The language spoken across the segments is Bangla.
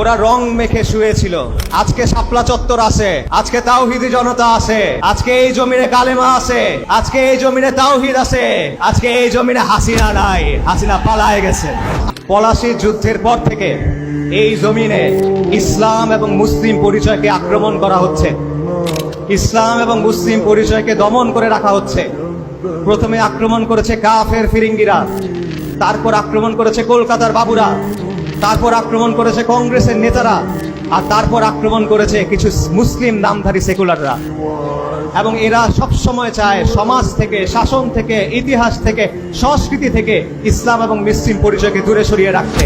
ওরা রং মেখে শুয়েছিল। আজকে শাপলা চত্বর আছে, আজকে তাওহিদি জনতা আছে, আজকে এই জমিনে কালেমা আছে, আজকে এই জমিনে তাওহিদ আছে, আজকে এই জমিনে হাসিনা নাই, হাসিনা পালায় গেছে। পলাশির যুদ্ধের পর থেকে এই জমিনে ইসলাম এবং মুসলিম পরিচয়কে আক্রমণ করা হচ্ছে। ইসলাম এবং মুসলিম পরিচয়কে দমন করে রাখা হচ্ছে। প্রথমে আক্রমণ করেছে কাফের ফিরিঙ্গিরা, তারপর আক্রমণ করেছে কলকাতার বাবুরা। তারপর আক্রমণ করেছে কংগ্রেসের নেতারা, আর তারপর আক্রমণ করেছে কিছু মুসলিম নামধারী সেকুলাররা। এবং এরা সব সময় চায় সমাজ থেকে, শাসন থেকে, ইতিহাস থেকে, সংস্কৃতি থেকে ইসলাম এবং মুসলিম পরিচয়কে দূরে সরিয়ে রাখতে।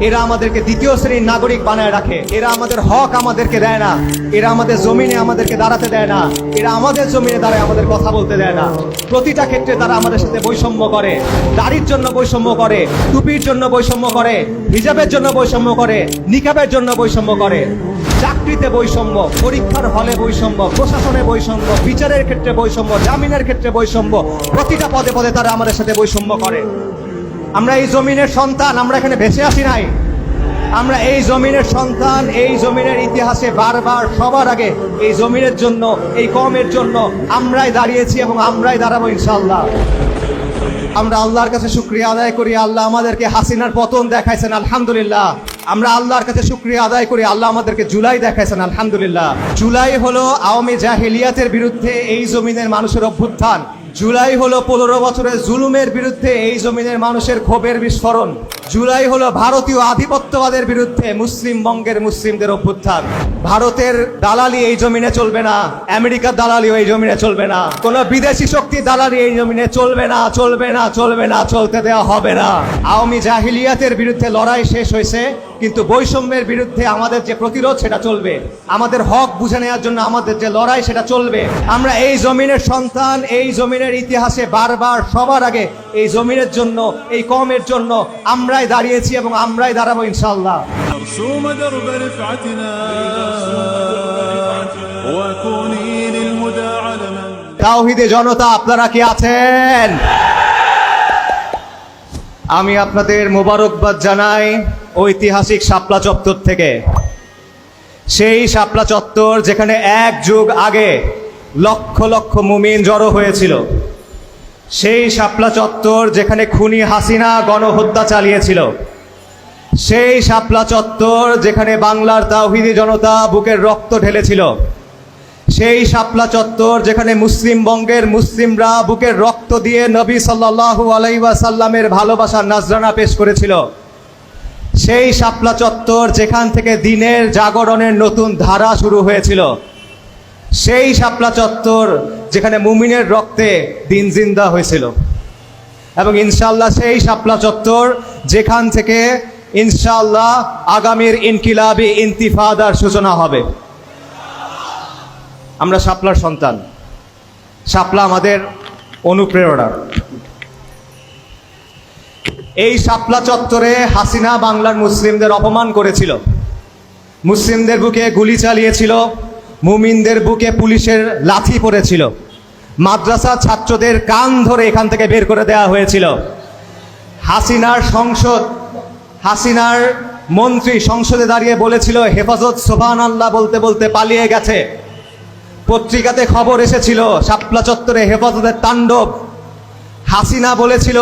এরা আমাদেরকে দ্বিতীয় শ্রেণির নাগরিক বানায় রাখে। এরা আমাদের হক আমাদেরকে দেয় না। এরা আমাদের জমিনে আমাদেরকে দাঁড়াতে দেয় না। এরা আমাদের জমিনে দাঁড়ায় আমাদের কথা বলতে দেয় না। প্রতিটা ক্ষেত্রে তারা আমাদের সাথে বৈষম্য করে। দাড়ির জন্য বৈষম্য করে, টুপির জন্য বৈষম্য করে, হিজাবের জন্য বৈষম্য করে, নিকাবের জন্য বৈষম্য করে। চাকরিতে বৈষম্য, পরীক্ষার হলে বৈষম্য, প্রশাসনে বৈষম্য, বিচারের ক্ষেত্রে বৈষম্য, জামিনের ক্ষেত্রে বৈষম্য, প্রতিটা পদে পদে তারা আমাদের সাথে বৈষম্য করে। আমরা এই জমিনের সন্তান, আমরা এখানে ভেসে আসি নাই। আমরা এই জমিনের সন্তান, এই জমিনের ইতিহাসে বারবার, সবার আগে এই জমিনের জন্য, এই কমের জন্য আমরাই দাঁড়িয়েছি এবং আমরাই দাঁড়াবো ইনশাল্লাহ আমরা আল্লাহর কাছে শুক্রিয়া আদায় করি, আল্লাহ আমাদেরকে হাসিনার পতন দেখাইছেন, আলহামদুলিল্লাহ। আমরা আল্লাহর কাছে শুক্রিয়া আদায় করি, আল্লাহ আমাদেরকে জুলাই দেখাইছেন, আলহামদুলিল্লাহ। জুলাই হলো আওয়ামী জাহেলিয়াতের বিরুদ্ধে এই জমিনের মানুষের অভ্যুত্থান। জুলাই হলো পনেরো বছরের জুলুমের বিরুদ্ধে এই জমিনের মানুষের ক্ষোভের বিস্ফোরণ। জুলাই হলো ভারতীয় আধিপত্যবাদের বিরুদ্ধে মুসলিম বঙ্গের মুসলিমদের অভ্যুত্থান। ভারতের দালালি এই জমিনে চলবে না, আমেরিকার দালালিও এই জমিনে চলবে না। কোন বিদেশি শক্তি দালালি এই জমিনে চলবে না চলবে না চলবে না, চলতে দেওয়া হবে না। আওয়ামী জাহিলিয়াতের বিরুদ্ধে লড়াই শেষ হয়েছে। কিন্তু বৈষম্যের বিরুদ্ধে আমাদের যে প্রতিরোধ সেটা চলবে। আমাদের হক বুঝে নেওয়ার জন্য আমাদের যে লড়াই সেটা চলবে। আমরা এই জমিনের সন্তান, এই জমিনের ইতিহাসে বারবার সবার আগে এই জমিনের জন্য, এই কমের জন্য আমরাই দাঁড়িয়েছি এবং আমরাই দাঁড়াবো ইনশাল্লাহ তাওহিদে জনতা, আপনারা কি আছেন? আমি আপনাদের মোবারকবাদ জানাই। ঐতিহাসিক শাপলা চত্বর থেকে। সেই শাপলা চত্বর যেখানে এক যুগ আগে লক্ষ লক্ষ মুমিন জড়ো হয়েছিল। সেই শাপলা চত্বর যেখানে খুনি হাসিনা গণহত্যা চালিয়েছিল। সেই শাপলা চত্বর যেখানে বাংলার তাওহিদি জনতা বুকের রক্ত ঢেলেছিল। সেই শাপলা চত্বর যেখানে মুসলিম বঙ্গের মুসলিমরা বুকের রক্ত দিয়ে নবী সাল্লাল্লাহু আলাইহি সাল্লামের ভালোবাসার নাজরানা পেশ করেছিল। সেই শাপলা চত্বর যেখান থেকে দিনের জাগরণের নতুন ধারা শুরু হয়েছিল। সেই শাপলা চত্বর যেখানে মুমিনের রক্তে দিন জিন্দা হয়েছিল। এবং ইনশাল্লাহ সেই শাপলা চত্বর যেখান থেকে ইনশাল্লাহ আগামীর ইনকিলাবি, ইন্তিফাদার সূচনা হবে। আমরা শাপলার সন্তান। শাপলা আমাদের অনুপ্রেরণা। এই শাপলা চত্বরে হাসিনা বাংলার মুসলিমদের অপমান করেছিল। মুসলিমদের বুকে গুলি চালিয়েছিল, মুমিনদের বুকে পুলিশের লাথি পড়েছিল। মাদ্রাসা ছাত্রদের কান ধরে এখান থেকে বের করে দেওয়া হয়েছিল। হাসিনার সংসদ, হাসিনার মন্ত্রী সংসদে দাঁড়িয়ে বলেছিল, হেফাজত সোভান আল্লাহ বলতে বলতে পালিয়ে গেছে। পত্রিকাতে খবর এসেছিল, শাপলা চত্বরে হেফাজতের তাণ্ডব। হাসিনা বলেছিল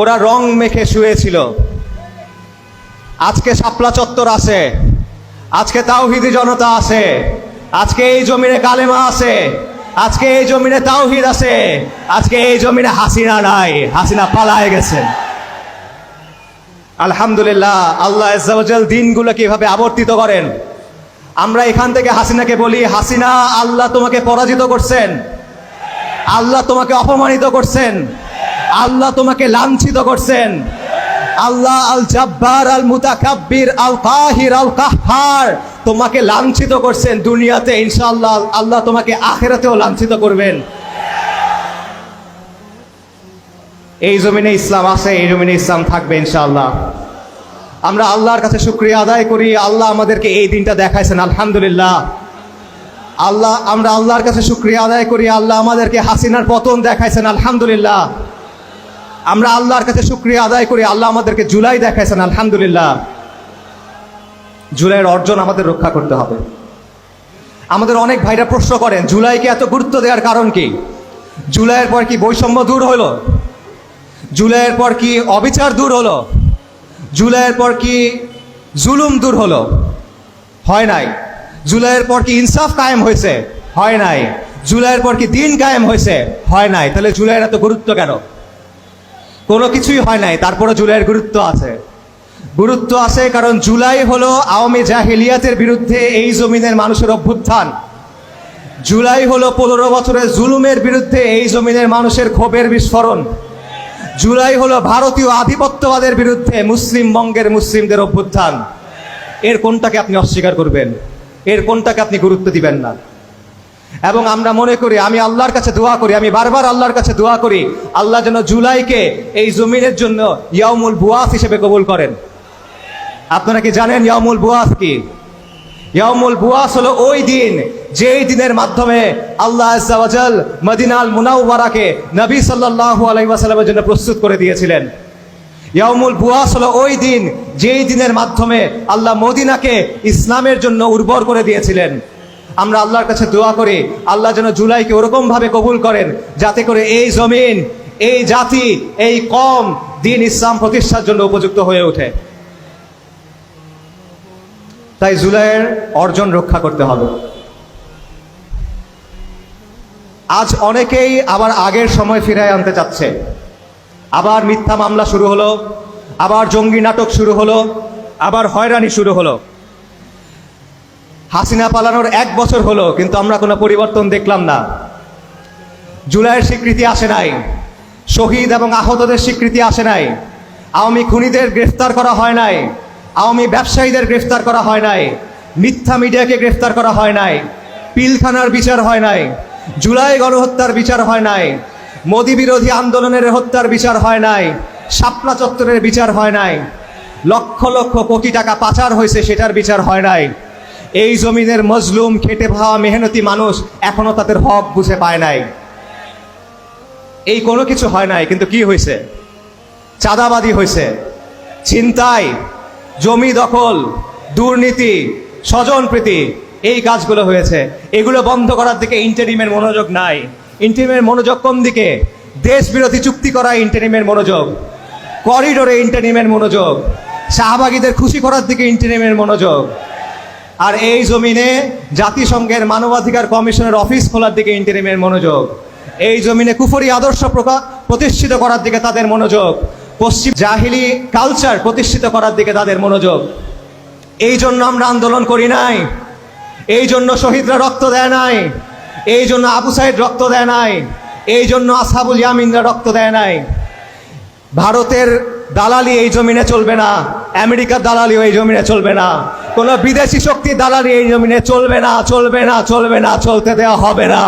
ওরা রং মেখে শুয়েছিল। আজকে শাপলা চত্বর আছে। আজকে তাওহিদি জনতা আছে। আজকে এই জমিনে কালেমা আছে। আজকে এই জমিনে তাওহিদ আছে। আজকে এই জমিনে হাসিনা নাই। হাসিনা পালায় গেছে আলহামদুলিল্লাহ, আল্লাহ দিনগুলো কীভাবে আবর্তিত করেন। আমরা এখান থেকে হাসিনাকে বলি, হাসিনা, আল্লাহ তোমাকে পরাজিত করছেন। আল্লাহ তোমাকে অপমানিত করছেন। আল্লাহ তোমাকে লাঞ্ছিত করছেন। আল্লাহ আল জাব্বার, আল মুতাকাব্বির, আল কাহির, আল কাহার তোমাকে লাঞ্ছিত করছেন দুনিয়াতে, ইনশাআল্লাহ আল্লাহ তোমাকে আখেরাতেও লাঞ্ছিত করবেন। এই জমিনে ইসলাম আছে, এই জমিনে ইসলাম থাকবে, ইনশাআল্লাহ। আমরা আল্লাহর কাছে শুক্রিয়া আদায় করি, আল্লাহ আমাদেরকে এই দিনটা দেখাইছেন, আলহামদুলিল্লাহ। আল্লাহ, আমরা আল্লাহর কাছে শুক্রিয়া আদায় করি, আল্লাহ আমাদেরকে হাসিনার পতন দেখাইছেন, আলহামদুলিল্লাহ। আমরা আল্লাহর কাছে শুক্রিয়া আদায় করি, আল্লাহ আমাদেরকে জুলাই দেখাইছেন, আলহামদুলিল্লাহ। জুলাইয়ের অর্জন আমাদের রক্ষা করতে হবে। আমাদের অনেক ভাইরা প্রশ্ন করেন, জুলাইকে এত গুরুত্ব দেওয়ার কারণ কি? জুলাইয়ের পর কি বৈষম্য দূর হলো? জুলাইয়ের পর কি অবিচার দূর হলো? জুলাইয়ের পর কি জুলুম দূর হলো? হয় নাই। জুলাইয়ের পর কি ইনসাফ কায়েম হয়েছে? হয় নাই। জুলাইয়ের পর কি দিন কায়েম হয়েছে? হয় নাই। তাহলে জুলাইয়ের এত গুরুত্ব কেন? কোনো কিছুই হয় নাই তারপরে জুলাইয়ের গুরুত্ব আছে। গুরুত্ব আছে কারণ জুলাই হলো আওয়ামী জাহিলিয়াতের বিরুদ্ধে এই জমিনের মানুষের অভ্যুত্থান। জুলাই হলো পনেরো বছরের জুলুমের বিরুদ্ধে এই জমিনের মানুষের ক্ষোভের বিস্ফোরণ। জুলাই হলো ভারতীয় আধিপত্যবাদের বিরুদ্ধে মুসলিম বঙ্গের মুসলিমদের অভ্যুত্থান। এর কোনটাকে আপনি অস্বীকার করবেন? এর কোনটাকে আপনি গুরুত্ব দিবেন না? এবং আমরা মনে করি, আমি আল্লাহর কাছে দোয়া করি, আমি বারবার আল্লাহর কাছে দোয়া করি, আল্লাহ যেন জুলাইকে এই জমিনের জন্য ইয়ামুল বুয়াস হিসেবে কবুল করেন। আপনারা কি জানেন ইয়ামুল বুয়াস কি? ইয়ামুল বুয়াস হলো ওই দিন, যেই দিনের মাধ্যমে আল্লাহ আজ্জাওয়াজাল মদিনাল মুনাউবারাকে নবী সাল্লাল্লাহু আলাইহি ওয়াসাল্লামের জন্য প্রস্তুত করে দিয়েছিলেন। ইয়ামুল বুয়াস হলো ওই দিন, যেই দিনের মাধ্যমে আল্লাহ মদিনাকে ইসলামের জন্য উর্বর করে দিয়েছিলেন। আমরা আল্লাহর কাছে দোয়া করি, আল্লাহ যেন জুলাইকে ওরকম ভাবে কবুল করেন, যাতে করে এই জমিন, এই জাতি, এই কম দিন ইসলাম প্রতিষ্ঠার জন্য উপযুক্ত হয়ে ওঠে। তাই জুলাইয়ের অর্জন রক্ষা করতে হবে। আজ অনেকেই আবার আগের সময় ফিরায় আনতে চাচ্ছে। আবার মিথ্যা মামলা শুরু হলো, আবার জঙ্গি নাটক শুরু হলো, আবার হয়রানি শুরু হলো। হাসিনা পালানোর এক বছর হলো, কিন্তু আমরা কোনো পরিবর্তন দেখলাম না। জুলাইয়ের স্বীকৃতি আসে নাই। শহীদ এবং আহতদের স্বীকৃতি আসে নাই। আওয়ামী খুনিদের গ্রেফতার করা হয় নাই। আওয়ামী ব্যবসায়ীদের গ্রেফতার করা হয় নাই। মিথ্যা মিডিয়াকে গ্রেফতার করা হয় নাই। পিলখানার বিচার হয় নাই। জুলাই গণহত্যার বিচার হয় নাই। মোদী বিরোধী আন্দোলনের হত্যার বিচার হয় নাই। শাপলা চত্বরের বিচার হয় নাই। লক্ষ লক্ষ কোটি টাকা পাচার হয়েছে, সেটার বিচার হয় নাই। এই জমিনের মজলুম, খেটে খাওয়া, মেহনতি মানুষ এখনও তাদের হক বুঝে পায় নাই। এই কোনো কিছু হয় নাই, কিন্তু কি হয়েছে? চাঁদাবাদী হয়েছে। ছিনতাই, জমি দখল, দুর্নীতি স্বজনপ্রীতি এই কাজগুলো হয়েছে। এগুলো বন্ধ করার দিকে ইন্টারিমের মনোযোগ নাই। ইন্টারিমের মনোযোগ কোন দিকে দেশ বিরোধী চুক্তি করা ইন্টারিমের মনোযোগ। করিডোরে ইন্টারিমের মনোযোগ। শাহবাগীদের খুশি করার দিকে ইন্টারিমের মনোযোগ। আর এই জমিনে জাতিসংঘের মানবাধিকার কমিশনের অফিস খোলার দিকে ইন্টারিমের মনোযোগ। এই জমিনে কুফরি আদর্শ প্রতিষ্ঠিত করার দিকে তাদের মনোযোগ। পশ্চিম জাহিলি কালচার প্রতিষ্ঠিত করার দিকে তাদের মনোযোগ। এই জন্য আমরা আন্দোলন করি নাই। এই জন্য শহীদরা রক্ত দেয় নাই। এই জন্য আবু সাইদ রক্ত দেয় নাই। এই জন্য আসাবুল ইয়ামিনরা রক্ত দেয় নাই। ভারতের দালালি এই জমিনে চলবে না, আমেরিকার দালালিও এই জমিনে চলবে না, কোনো বিদেশি শক্তির দালালি এই জমিনে চলবে না চলবে না চলবে না, চলতে দেওয়া হবে না।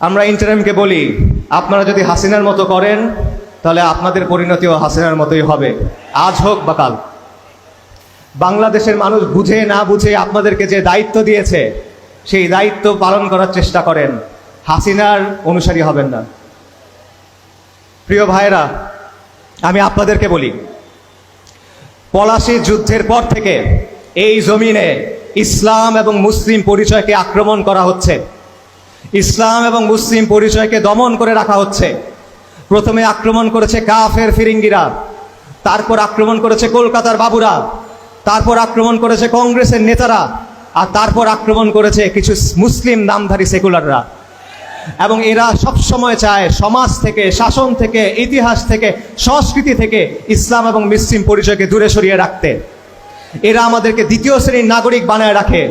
আমরা ইন্টারিমকে বলি, আপনারা যদি হাসিনার মতো করেন, তাহলে আপনাদের পরিণতিও হাসিনার মতোই হবে। আজ হোক বা কাল। বাংলাদেশের মানুষ বুঝে না বুঝে আপনাদেরকে যে দায়িত্ব দিয়েছে, সেই দায়িত্ব পালন করার চেষ্টা করেন। হাসিনার অনুসারী হবেন না। প্রিয় ভাইরা আমি আপনাদেরকে বলি পলাশির যুদ্ধের পর থেকে এই জমিনে ইসলাম এবং মুসলিম পরিচয়কে আক্রমণ করা হচ্ছে। ইসলাম এবং মুসলিম পরিচয়কে দমন করে রাখা হচ্ছে। প্রথমে আক্রমণ করেছে কাফের ফিরিঙ্গিরা, তারপর আক্রমণ করেছে কলকাতার বাবুরা, তারপর আক্রমণ করেছে কংগ্রেসের নেতারা, আর তারপর আক্রমণ করেছে কিছু মুসলিম নামধারী সেকুলাররা। এবং এরা সব সময় চায় সমাজ থেকে, শাসন থেকে, ইতিহাস থেকে, সংস্কৃতি থেকে ইসলাম এবং মুসলিম পরিচয়কে দূরে সরিয়ে রাখতে। এরা আমাদেরকে দ্বিতীয় শ্রেণির নাগরিক বানায় রাখে।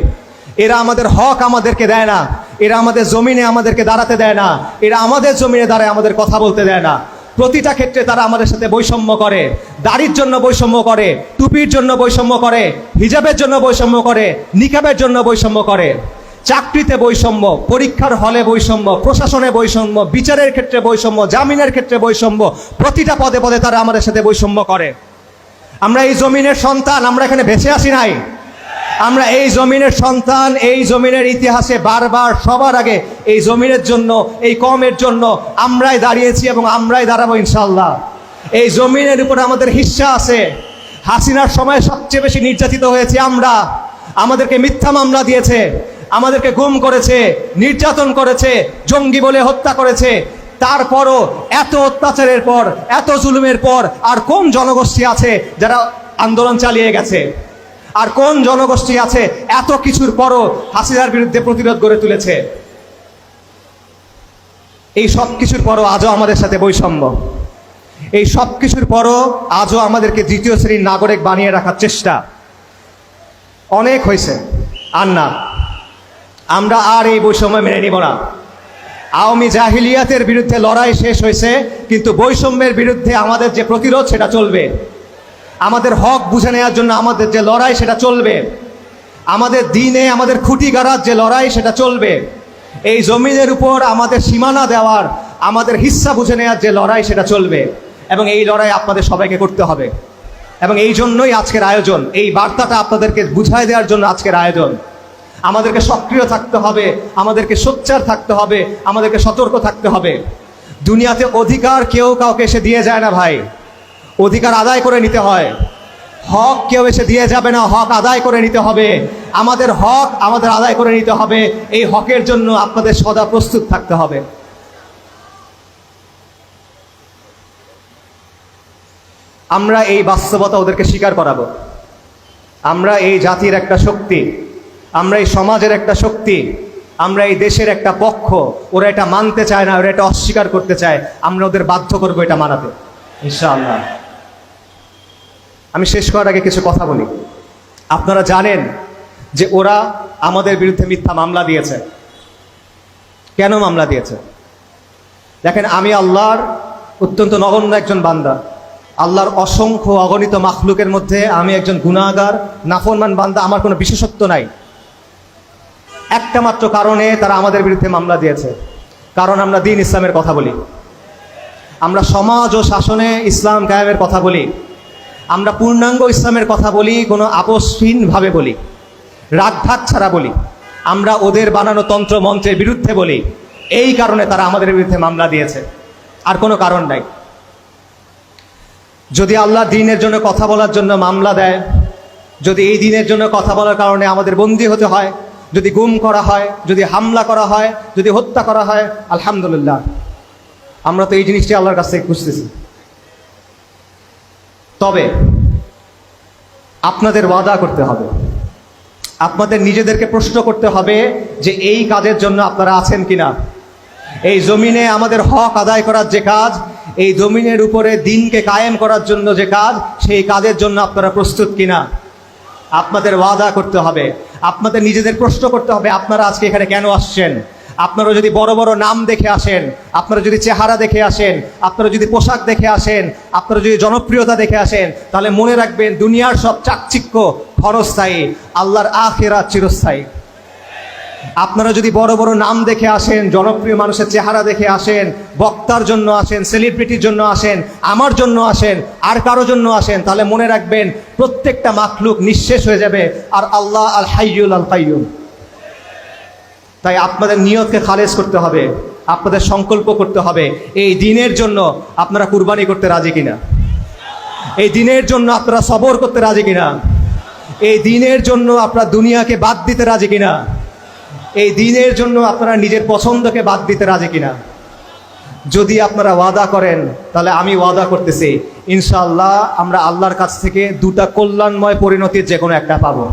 এরা আমাদের হক আমাদেরকে দেয় না। এরা আমাদের জমিনে আমাদেরকে দাঁড়াতে দেয় না। এরা আমাদের জমিনে দাঁড়ায় আমাদের কথা বলতে দেয় না। প্রতিটা ক্ষেত্রে তারা আমাদের সাথে বৈষম্য করে। দাড়ির জন্য বৈষম্য করে, টুপির জন্য বৈষম্য করে, হিজাবের জন্য বৈষম্য করে, নিকাবের জন্য বৈষম্য করে। চাকরিতে বৈষম্য, পরীক্ষার হলে বৈষম্য, প্রশাসনে বৈষম্য, বিচারের ক্ষেত্রে বৈষম্য, জামিনের ক্ষেত্রে বৈষম্য, প্রতিটা পদে পদে তারা আমাদের সাথে বৈষম্য করে। আমরা এই জমিনের সন্তান, আমরা এখানে ভেসে আসি নাই। আমরা এই জমিনের সন্তান, এই জমিনের ইতিহাসে বারবার, সবার আগে এই জমিনের জন্য, এই কমের জন্য আমরাই দাঁড়িয়েছি এবং আমরাই দাঁড়াবো ইনশাল্লাহ এই জমিনের উপর আমাদের হিস্সা আছে। হাসিনার সময় সবচেয়ে বেশি নির্যাতিত হয়েছি আমরা। আমাদেরকে মিথ্যা মামলা দিয়েছে। আমাদেরকে গুম করেছে, নির্যাতন করেছে, জঙ্গি বলে হত্যা করেছে। তারপরও এত অত্যাচারের পর, এত জুলুমের পর আর কোন জনগোষ্ঠী আছে যারা আন্দোলন চালিয়ে গেছে? আর কোন জনগোষ্ঠী আছে এত কিছুর পরও হাসিনার বিরুদ্ধে প্রতিরোধ গড়ে তুলেছে? এই সব কিছুর পরও আজও আমাদের সাথে বৈষম্য। এই সব কিছুর পরও আজও আমাদেরকে দ্বিতীয় শ্রেণির নাগরিক বানিয়ে রাখার চেষ্টা। অনেক হয়েছে। আর না আমরা আর এই বৈষম্য মেনে নিব না। আওয়ামী জাহিলিয়াতের বিরুদ্ধে লড়াই শেষ হয়েছে, কিন্তু বৈষম্যের বিরুদ্ধে আমাদের যে প্রতিরোধ সেটা চলবে। আমাদের হক বুঝে নেওয়ার জন্য আমাদের যে লড়াই সেটা চলবে। আমাদের দিনে আমাদের খুঁটি গাড়ার যে লড়াই সেটা চলবে। এই জমিনের উপর আমাদের সীমানা দেওয়ার, আমাদের হিস্সা বুঝে নেওয়ার যে লড়াই সেটা চলবে। এবং এই লড়াই আপনাদের সবাইকে করতে হবে। এবং এই জন্যই আজকের আয়োজন। এই বার্তাটা আপনাদেরকে বুঝাই দেওয়ার জন্য আজকের আয়োজন। আমাদেরকে সক্রিয় থাকতে হবে, আমাদেরকে সোচ্চার থাকতে হবে, আমাদেরকে সতর্ক থাকতে হবে। দুনিয়াতে অধিকার কেউ কাউকে এসে দিয়ে যায় না ভাই। অধিকার আদায় করে নিতে হয়। হক কেউ এসে দিয়ে যাবে না, হক আদায় করে নিতে হবে। আমাদের হক আমাদের আদায় করে নিতে হবে। এই হকের জন্য আপনাদের সদা প্রস্তুত থাকতে হবে। আমরা এই বাস্তবতা ওদেরকে স্বীকার করাবো। আমরা এই জাতির একটা শক্তি। আমরা এই সমাজের একটা শক্তি, আমরা এই দেশের একটা পক্ষ, ওরা এটা মানতে চায় না, ওরা এটা অস্বীকার করতে চায়, আমরা ওদের বাধ্য করব এটা মানাতে। ইনশাআল্লাহ। আমি শেষ করার আগে কিছু কথা বলি। আপনারা জানেন যে ওরা আমাদের বিরুদ্ধে মিথ্যা মামলা দিয়েছে। কেন মামলা দিয়েছে? দেখেন, আমি আল্লাহর অত্যন্ত নগণ্য একজন বান্দা। আল্লাহর অসংখ্য অগণিত মাখলুকের মধ্যে আমি একজন গুণাগার নাফরমান বান্দা, আমার কোনো বিশেষত্ব নাই। একটা মাত্র কারণে তারা আমাদের বিরুদ্ধে মামলা দিয়েছে। কারণ আমরা দিন ইসলামের কথা বলি। আমরা সমাজ ও শাসনে ইসলাম কায়েমের কথা বলি। আমরা পূর্ণাঙ্গ ইসলামের কথা বলি, কোনো আপোষহীনভাবে বলি। রাগঢাক ছাড়া বলি। আমরা ওদের বানানো তন্ত্র মন্ত্রের বিরুদ্ধে বলি। এই কারণে তারা আমাদের বিরুদ্ধে মামলা দিয়েছে। আর কোনো কারণ নাই। যদি আল্লাহ দিনের জন্য কথা বলার জন্য মামলা দেয়, যদি এই দিনের জন্য কথা বলার কারণে আমাদের বন্দী হতে হয় যদি গুম করা হয়, যদি হামলা করা হয়, যদি হত্যা করা হয়, আলহামদুলিল্লাহ। আমরা তো এই জিনিসটি আল্লাহর কাছ থেকে খুঁজতেছি। তবে আপনাদের ওয়াদা করতে হবে। আপনাদের নিজেদেরকে প্রশ্ন করতে হবে যে এই কাজের জন্য আপনারা আছেন কিনা। এই জমিনে আমাদের হক আদায় করার যে কাজ, এই জমিনের উপরে দিনকে কায়েম করার জন্য যে কাজ, সেই কাজের জন্য আপনারা প্রস্তুত কিনা। আপনাদের ওয়াদা করতে হবে। আপনাদের নিজেদের প্রশ্ন করতে হবে, আপনারা আজকে এখানে কেন আসছেন? আপনারা যদি বড় বড় নাম দেখে আসেন, আপনারা যদি চেহারা দেখে আসেন, আপনারা যদি পোশাক দেখে আসেন, আপনারা যদি জনপ্রিয়তা দেখে আসেন, তাহলে মনে রাখবেন দুনিয়ার সব চাকচিক্য ক্ষণস্থায়ী আল্লাহর আখেরা চিরস্থায়ী। আপনারা যদি বড় বড় নাম দেখে আসেন, জনপ্রিয় মানুষের চেহারা দেখে আসেন, বক্তার জন্য আসেন সেলিব্রিটির জন্য আসেন, আমার জন্য আসেন, আর কারও জন্য আসেন, তাহলে মনে রাখবেন প্রত্যেকটা মাখলুক নিঃশেষ হয়ে যাবে। আর আল্লাহ আল হাইয়ুল আল কাইয়ুম তাই আপনাদের নিয়তকে খালেজ করতে হবে, আপনাদের সংকল্প করতে হবে, এই দিনের জন্য আপনারা কুরবানি করতে রাজি কিনা? এই দিনের জন্য আপনারা সবর করতে রাজি কিনা? এই দিনের জন্য আপনারা দুনিয়াকে বাদ দিতে রাজি কিনা? এই দিনের জন্য আপনারা নিজের পছন্দকে বাদ দিতে রাজি কিনা? যদি আপনারা ওয়াদা করেন, তাহলে আমি ওয়াদা করতেছি ইনশাল্লাহ আমরা আল্লাহর কাছ থেকে দুটা কল্যাণময় পরিণতির যে কোনো একটা পাবো।